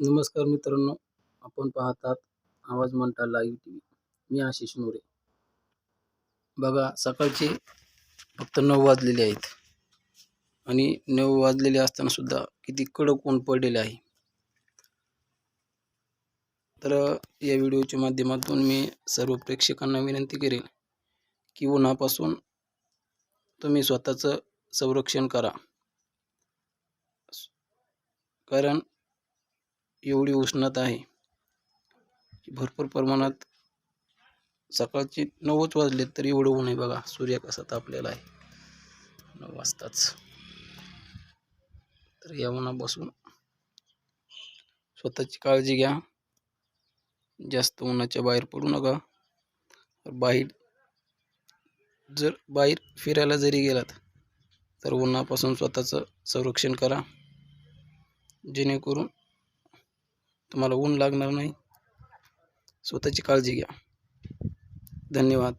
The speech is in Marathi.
नमस्कार मित्रांनो आपण पाहतात आवाज म्हणता लाईव्ह टी व्ही मी आशिष मोरे बघा सकाळचे फक्त नऊ वाजलेले आहेत. आणि नऊ वाजलेले असताना सुद्धा किती कडक ऊन पडलेले आहे. तर या व्हिडिओच्या माध्यमातून मी सर्व प्रेक्षकांना विनंती करेन की उन्हापासून तुम्ही स्वतःचं संरक्षण करा. कारण एवढी उष्णता आहे की भरपूर प्रमाणात सकाळची नऊच वाजले तरी एवढं ऊन आहे बघा. सूर्य कसा तापलेला आहे. नऊ वाजताच. तर या उन्हापासून स्वतःची काळजी घ्या. जास्त उन्हाच्या बाहेर पडू नका. बाहेर जर बाहेर फिरायला जरी गेलात तर उन्हापासून स्वतःचं संरक्षण करा. जेणेकरून तुम्हाला ऊन लागणार नाही. स्वतःची काळजी घ्या. धन्यवाद.